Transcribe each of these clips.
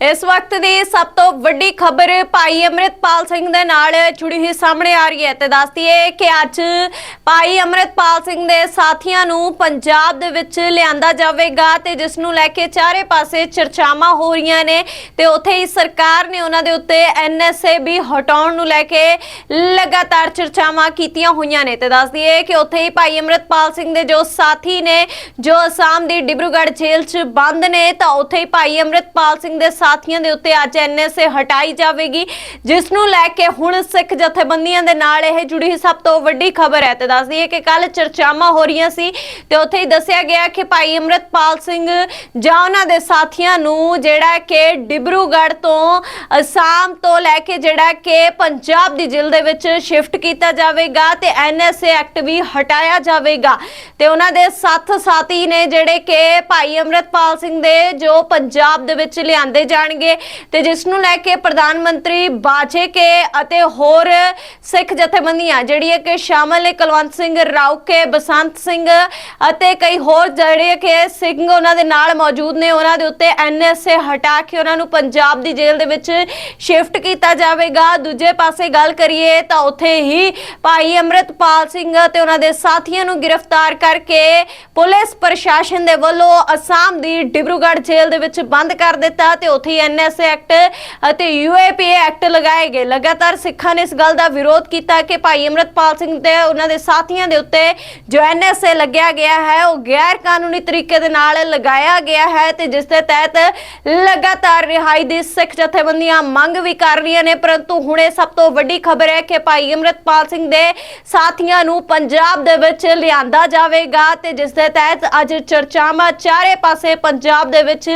ਇਸ ਵਕਤ ਦੀ ਸਭ ਤੋਂ ਵੱਡੀ ਖਬਰ ਭਾਈ ਅਮਰਿਤਪਾਲ ਸਿੰਘ ਦੇ ਨਾਲ ਜੁੜੀ ਹੋਈ ਸਾਹਮਣੇ ਆ ਰਹੀ ਹੈ ਤੇ ਦੱਸਦੀ ਹੈ ਕਿ ਅੱਜ ਭਾਈ ਅਮਰਿਤਪਾਲ ਸਿੰਘ ਦੇ ਸਾਥੀਆਂ ਨੂੰ ਪੰਜਾਬ ਦੇ ਵਿੱਚ ਲਿਆਂਦਾ ਜਾਵੇਗਾ ਤੇ ਜਿਸ ਨੂੰ ਲੈ ਕੇ ਚਾਰੇ ਪਾਸੇ ਚਰਚਾਵਾਂ ਹੋ ਰਹੀਆਂ ਨੇ ਤੇ ਉੱਥੇ ਹੀ ਸਰਕਾਰ ਨੇ ਉਹਨਾਂ ਦੇ ਉੱਤੇ ਐਨਐਸਏ ਵੀ ਹਟਾਉਣ ਨੂੰ ਲੈ ਕੇ ਲਗਾਤਾਰ ਚਰਚਾਵਾਂ ਕੀਤੀਆਂ ਹੋਈਆਂ ਨੇ ਤੇ ਦੱਸਦੀ ਹੈ ਕਿ ਉੱਥੇ ਹੀ ਭਾਈ ਅਮਰਿਤਪਾਲ ਸਿੰਘ ਦੇ ਜੋ ਸਾਥੀ ਨੇ ਜੋ ਅਸਾਮ ਦੀ ਡਿਬਰੂਗੜ੍ਹ ਜੇਲ੍ਹ 'ਚ ਬੰਦ ਨੇ ਤਾਂ ਉੱਥੇ ਹੀ ਭਾਈ ਅਮਰਿਤਪਾਲ ਸਿੰਘ ਦੇ ਸਾਥੀਆਂ ਦੇ ਉੱਤੇ ਅੱਜ ਐਨਐਸਏ ਹਟਾਈ ਜਾਵੇਗੀ, ਜਿਸ ਨੂੰ ਲੈ ਕੇ ਹੁਣ ਸਿੱਖ ਜਥੇਬੰਦੀਆਂ ਦੇ ਨਾਲ ਇਹ ਜੁੜੀ ਸਭ ਤੋਂ ਵੱਡੀ ਖਬਰ ਹੈ। ਤੇ ਦੱਸਦੀ ਹੈ ਕਿ ਕੱਲ ਚਰਚਾਵਾਂ ਹੋ ਰਹੀਆਂ ਸੀ ਤੇ ਉੱਥੇ ਹੀ ਦੱਸਿਆ ਗਿਆ ਕਿ ਭਾਈ ਅਮਰਿਤਪਾਲ ਸਿੰਘ ਜਾਂ ਉਹਨਾਂ ਦੇ ਸਾਥੀਆਂ ਨੂੰ ਜਿਹੜਾ ਕਿ ਡਿਬਰੂਗੜ੍ਹ ਤੋਂ ਅਸਾਮ ਤੋਂ ਲੈ ਕੇ ਜਿਹੜਾ ਕਿ ਪੰਜਾਬ ਦੀ ਜੇਲ੍ਹ ਦੇ ਵਿੱਚ ਸ਼ਿਫਟ ਕੀਤਾ ਜਾਵੇਗਾ ਤੇ ਐਨਐਸਏ ਐਕਟ ਵੀ ਹਟਾਇਆ ਜਾਵੇਗਾ। ਤੇ ਉਹਨਾਂ ਦੇ ਸੱਤ ਸਾਥੀ ਨੇ ਜਿਹੜੇ ਕਿ ਭਾਈ ਅਮਰਿਤਪਾਲ ਸਿੰਘ ਦੇ ਜੋ ਪੰਜਾਬ ਦੇ ਵਿੱਚ ਲਿਆਂਦੇ ਜਾਣਗੇ ਤੇ ਜਿਸ ਨੂੰ ਲੈ ਕੇ ਪ੍ਰਧਾਨ ਮੰਤਰੀ ਬਾਜੇ ਕੇ ਅਤੇ ਹੋਰ ਸਿੱਖ ਜਥੇਬੰਦੀਆਂ ਜਿਹੜੀਆਂ ਕਿ ਸ਼ਾਮਲ ਨੇ ਕੁਲਵੰਤ ਸਿੰਘ ਰਾਉਕੇ ਬਸੰਤ ਸਿੰਘ ਅਤੇ ਕਈ ਹੋਰ ਜਿਹੜੇ ਕਿ ਸਿੰਘ ਉਹਨਾਂ ਦੇ ਨਾਲ ਮੌਜੂਦ ਨੇ, ਉਹਨਾਂ ਦੇ ਉੱਤੇ ਐਨਐਸਏ ਹਟਾ ਕੇ ਉਹਨਾਂ ਨੂੰ ਪੰਜਾਬ ਦੀ ਜੇਲ੍ਹ ਦੇ ਵਿੱਚ ਸ਼ਿਫਟ ਕੀਤਾ ਜਾਵੇਗਾ। ਦੂਜੇ ਪਾਸੇ ਗੱਲ ਕਰੀਏ ਤਾਂ ਉੱਥੇ ਹੀ ਭਾਈ ਅਮਰਿਤਪਾਲ ਸਿੰਘ ਤੇ ਉਹਨਾਂ ਦੇ ਸਾਥੀਆਂ ਨੂੰ ਗ੍ਰਿਫਤਾਰ ਕਰਕੇ ਪੁਲਿਸ ਪ੍ਰਸ਼ਾਸਨ ਦੇ ਵੱਲੋਂ ਅਸਾਮ ਦੀ ਡਿਬਰੂਗੜ੍ਹ ਜੇਲ੍ਹ ਦੇ ਵਿੱਚ ਬੰਦ ਕਰ ਦਿੱਤਾ ਤੇ ਉੱਥੇ ਹੀ ਐਨਐਸਏ ਐਕਟ ਅਤੇ ਯੂਏਪੀਏ ਐਕਟ ਲਗਾਏ ਗਏ। ਲਗਾਤਾਰ ਸਿੱਖਾਂ ਨੇ ਇਸ ਗੱਲ ਦਾ ਵਿਰੋਧ ਕੀਤਾ ਕਿ ਭਾਈ ਅਮਰਿਤਪਾਲ ਸਿੰਘ ਤੇ ਉਹਨਾਂ ਦੇ ਸਾਥੀਆਂ ਦੇ ਉੱਤੇ ਜੋ ਐਨਐਸਏ ਲੱਗਿਆ ਗਿਆ ਹੈ, ਉਹ ਗੈਰ ਕਾਨੂੰਨੀ ਤਰੀਕੇ ਦੇ ਨਾਲ ਲਗਾਇਆ ਗਿਆ ਹੈ ਤੇ ਜਿਸ ਦੇ ਤਹਿਤ ਲਗਾਤਾਰ ਰਿਹਾਈ ਦੀ ਸਿੱਖ ਜਥੇਬੰਦੀਆਂ ਮੰਗ ਵੀ ਕਰ ਰਹੀਆਂ ਨੇ। ਪਰੰਤੂ ਹੁਣੇ ਸਭ ਤੋਂ ਵੱਡੀ ਖਬਰ ਹੈ ਕਿ ਭਾਈ ਅਮਰਿਤਪਾਲ ਸਿੰਘ ਦੇ ਸਾਥੀਆਂ ਨੂੰ ਪੰਜਾਬ ਦੇ ਵਿੱਚ ਲਿਆਂਦਾ ਜਾਵੇਗਾ ਤੇ ਜਿਸ ਦੇ ਤਹਿਤ ਅੱਜ ਚਰਚਾਵਾਂ ਚਾਰੇ ਪਾਸੇ ਪੰਜਾਬ ਦੇ ਵਿੱਚ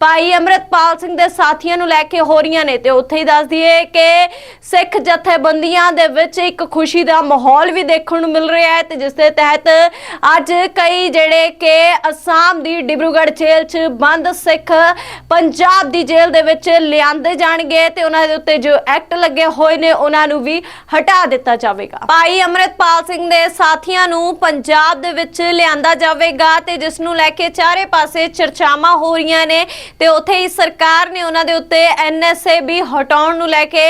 ਭਾਈ ਅਮਰਿਤਪਾਲ ਸਿੰਘ ਦੇ ਸਾਥੀਆਂ ਨੂੰ ਲੈ ਕੇ ਹੋ ਰਹੀਆਂ ਨੇ ਤੇ ਉੱਥੇ ਹੀ ਦੱਸ ਦਈਏ ਕਿ ਸਿੱਖ ਜਥੇਬੰਦੀਆਂ ਦੇ ਵਿੱਚ ਇੱਕ ਖੁਸ਼ੀ ਦਾ ਮਾਹੌਲ ਵੀ ਦੇਖਣ ਨੂੰ ਮਿਲ ਰਿਹਾ ਹੈ ਤੇ ਜਿਸ ਦੇ ਤਹਿਤ ਅੱਜ ਕਈ ਜਿਹੜੇ ਕਿ ਅਸਾਮ ਦੀ ਡਿਬਰੂਗੜ੍ਹ ਜੇਲ੍ਹ 'ਚ ਬੰਦ ਸਿੱਖ ਪੰਜਾਬ ਦੀ ਜੇਲ੍ਹ ਦੇ ਵਿੱਚ ਲਿਆਂਦੇ ਜਾਣਗੇ ਤੇ ਉਹਨਾਂ ਦੇ ਉੱਤੇ ਜੋ ਐਕਟ ਲੱਗੇ ਹੋਏ ਨੇ ਉਹਨਾਂ ਨੂੰ ਵੀ ਹਟਾ ਦਿੱਤਾ ਜਾਵੇਗਾ। ਭਾਈ ਅਮਰਿਤਪਾਲ ਸਿੰਘ ਦੇ ਸਾਥੀਆਂ ਨੂੰ ਪੰਜਾਬ ਦੇ ਵਿੱਚ ਲਿਆਂਦਾ ਜਾਵੇਗਾ ਤੇ ਜਿਸ ਨੂੰ ਲੈ ਕੇ ਚਾਰੇ ਪਾਸੇ ਚਰਚਾਵਾਂ ਹੋ ਰਹੀਆਂ ਨੇ ਤੇ ਉੱਥੇ ਹੀ ਸਰਕਾਰ ਨੇ ਉਹਨਾਂ ਦੇ ਉੱਤੇ ਐਨਐਸਏ ਵੀ ਹਟਾਉਣ ਨੂੰ ਲੈ ਕੇ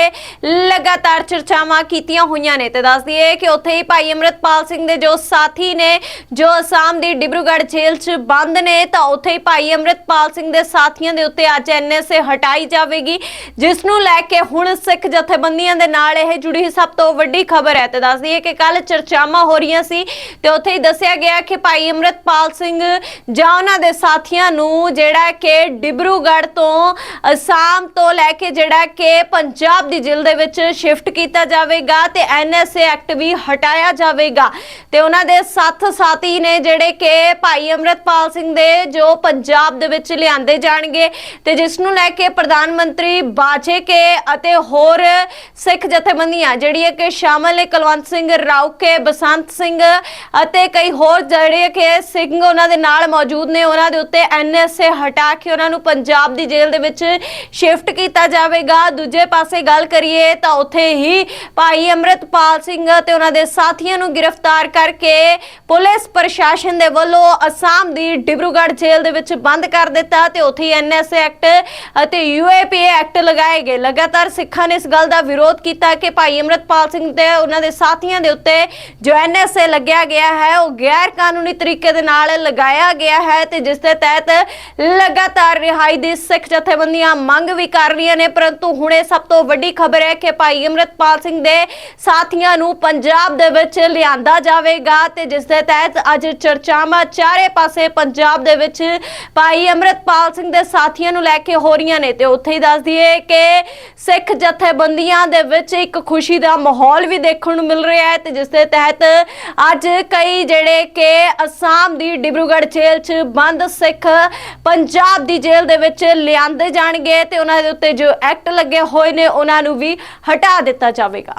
ਲਗਾਤਾਰ ਚਰਚਾਵਾਂ ਕੀਤੀਆਂ ਹੋਈਆਂ ਨੇ। ਤੇ ਦੱਸ ਦਈਏ ਕਿ ਉੱਥੇ ਹੀ ਭਾਈ ਅਮਰਿਤਪਾਲ ਸਿੰਘ ਦੇ ਜੋ ਸਾਥੀ ਨੇ, ਜੋ ਅਸਾਮ ਦੀ ਡਿਬਰੂਗੜ੍ਹ ਜੇਲ੍ਹ 'ਚ ਬੰਦ ਨੇ, ਤਾਂ ਉੱਥੇ ਹੀ ਭਾਈ ਅਮਰਿਤਪਾਲ ਸਿੰਘ ਦੇ ਸਾਥੀਆਂ ਦੇ ਉੱਤੇ ਅੱਜ ਐਨਐਸਏ ਹਟਾਈ ਜਾਵੇਗੀ, ਜਿਸ ਨੂੰ ਲੈ ਕੇ ਹੁਣ ਸਿੱਖ ਜਥੇਬੰਦੀਆਂ ਦੇ ਨਾਲ ਇਹ ਜੁੜੀ ਸਭ ਤੋਂ ਵੱਡੀ ਖਬਰ ਹੈ। ਤੇ ਦੱਸ ਦਈਏ ਕਿ ਕੱਲ ਚਰਚਾਵਾਂ ਹੋ ਰਹੀਆਂ ਸੀ ਤੇ ਉੱਥੇ ਹੀ ਦੱਸਿਆ ਗਿਆ ਕਿ ਭਾਈ ਅਮਰਿਤਪਾਲ ਸਿੰਘ ਜਾਂ ਉਹਨਾਂ ਦੇ ਸਾਥੀਆਂ ਨੂੰ ਜਿਹੜਾ ਕਿ ਡਿਬਰੂਗੜ੍ਹ ਤੋਂ ਅਸਾਮ ਤੋਂ ਲੈ ਕੇ ਜਿਹੜਾ ਕਿ ਪੰਜਾਬ ਦੀ ਜੇਲ੍ਹ ਦੇ ਵਿੱਚ ਸ਼ਿਫਟ ਕੀਤਾ ਜਾਵੇਗਾ ਤੇ ਐਨਐਸਏ ਐਕਟ ਵੀ ਹਟਾਇਆ ਜਾਵੇਗਾ। ਤੇ ਉਹਨਾਂ ਦੇ ਸੱਤ ਸਾਥੀ ਨੇ ਜਿਹੜੇ ਕਿ ਭਾਈ ਅਮਰਿਤਪਾਲ ਸਿੰਘ ਦੇ ਜੋ ਪੰਜਾਬ ਦੇ ਵਿੱਚ ਲਿਆਂਦੇ ਜਾਣਗੇ ਤੇ ਜਿਸ ਨੂੰ ਲੈ ਕੇ ਪ੍ਰਧਾਨ ਮੰਤਰੀ ਬਾਜੇ ਕੇ ਅਤੇ ਹੋਰ ਸਿੱਖ ਜਥੇਬੰਦੀਆਂ ਜਿਹੜੀਆਂ ਕਿ ਸ਼ਾਮਲ ਨੇ ਕੁਲਵੰਤ ਸਿੰਘ ਰਾਉਕੇ ਬਸੰਤ ਸਿੰਘ ਅਤੇ ਕਈ ਹੋਰ ਜਿਹੜੇ ਕਿ ਸਿੰਘ ਉਹਨਾਂ ਦੇ ਨਾਲ ਮੌਜੂਦ ਨੇ, ਉਹਨਾਂ ਦੇ ਉੱਤੇ ਐਨਐਸਏ ਹਟਾ ਕੇ ਉਹਨਾਂ ਨੂੰ ਪੰਜਾਬ ਦੀ ਜੇਲ੍ਹ ਦੇ ਵਿੱਚ ਸ਼ਿਫਟ ਕੀਤਾ ਜਾਵੇਗਾ। ਦੂਜੇ ਪਾਸੇ ਗੱਲ ਕਰੀਏ ਤਾਂ ਉੱਥੇ ਹੀ ਭਾਈ ਅਮਰਿਤਪਾਲ ਸਿੰਘ ਤੇ ਉਹਨਾਂ ਦੇ ਸਾਥੀਆਂ ਨੂੰ ਗ੍ਰਿਫਤਾਰ ਕਰਕੇ ਪੁਲਿਸ ਪ੍ਰਸ਼ਾਸਨ ਦੇ ਵੱਲੋਂ ਅਸਾਮ ਦੀ ਡਿਬਰੂਗੜ੍ਹ ਜੇਲ੍ਹ ਦੇ ਵਿੱਚ ਬੰਦ ਕਰ ਦਿੱਤਾ ਤੇ ਉੱਥੇ ਹੀ ਐਨਐਸਏ ਐਕਟ ਅਤੇ ਯੂਏਪੀਏ ਐਕਟ ਲਗਾਏ ਗਏ। ਲਗਾਤਾਰ ਸਿੱਖਾਂ ਨੇ ਇਸ ਗੱਲ ਦਾ ਵਿਰੋਧ ਕੀਤਾ ਕਿ ਭਾਈ ਅਮਰਿਤਪਾਲ ਸਿੰਘ ਤੇ ਉਹਨਾਂ ਦੇ ਸਾਥੀਆਂ ਦੇ ਉੱਤੇ ਜੋ ਐਨਐਸਏ ਲੱਗਿਆ ਗਿਆ ਹੈ, ਉਹ ਗੈਰ ਕਾਨੂੰਨੀ ਤਰੀਕੇ ਦੇ ਨਾਲ ਲਗਾਇਆ ਗਿਆ ਹੈ ਤੇ ਜਿਸ ਦੇ ਤਹਿਤ ਲਗਾਤਾਰ ਰਿਹਾਈ ਦੀ ਸਿੱਖ ਜਥੇਬੰਦੀ ਦੀਆਂ ਮੰਗ ਵੀ ਕਰ ਰਹੀਆਂ ਨੇ, ਪਰੰਤੂ ਹੁਣੇ ਸਭ ਤੋਂ ਵੱਡੀ ਖਬਰ ਹੈ ਕਿ ਭਾਈ ਅਮਰਿਤਪਾਲ ਸਿੰਘ ਦੇ ਸਾਥੀਆਂ ਨੂੰ ਪੰਜਾਬ ਦੇ ਵਿੱਚ ਲਿਆਂਦਾ ਜਾਵੇਗਾ ਤੇ ਜਿਸ ਦੇ ਤਹਿਤ ਅੱਜ ਚਰਚਾਵਾਂ ਚਾਰੇ ਪਾਸੇ ਪੰਜਾਬ ਦੇ ਵਿੱਚ ਭਾਈ ਅਮਰਿਤਪਾਲ ਸਿੰਘ ਦੇ ਸਾਥੀਆਂ ਨੂੰ ਲੈ ਕੇ ਹੋ ਰਹੀਆਂ ਨੇ ਤੇ ਉੱਥੇ ਹੀ ਦੱਸ ਦਈਏ ਕਿ ਸਿੱਖ ਜਥੇਬੰਦੀਆਂ ਦੇ ਵਿੱਚ ਇੱਕ ਖੁਸ਼ੀ ਦਾ ਮਾਹੌਲ ਵੀ ਦੇਖਣ ਨੂੰ ਮਿਲ ਰਿਹਾ ਹੈ ਤੇ ਜਿਸ ਦੇ ਤਹਿਤ ਅੱਜ ਕਈ ਜਿਹੜੇ ਕਿ ਅਸਾਮ ਦੀ ਡਿਬਰੂਗੜ੍ਹ ਜੇਲ੍ਹ 'ਚ ਬੰਦ ਸਿੱਖ ਪੰਜਾਬ ਦੀ ਜੇਲ੍ਹ ਦੇ ਵਿੱਚ ਲਿਆਂਦੇ ਜਾਣਗੇ ਤੇ ਉਹਨਾਂ ਦੇ ਉੱਤੇ ਜੋ ਐਕਟ ਲੱਗੇ ਹੋਏ ਨੇ, ਉਹਨਾਂ ਨੂੰ ਵੀ ਹਟਾ ਦਿੱਤਾ ਜਾਵੇਗਾ।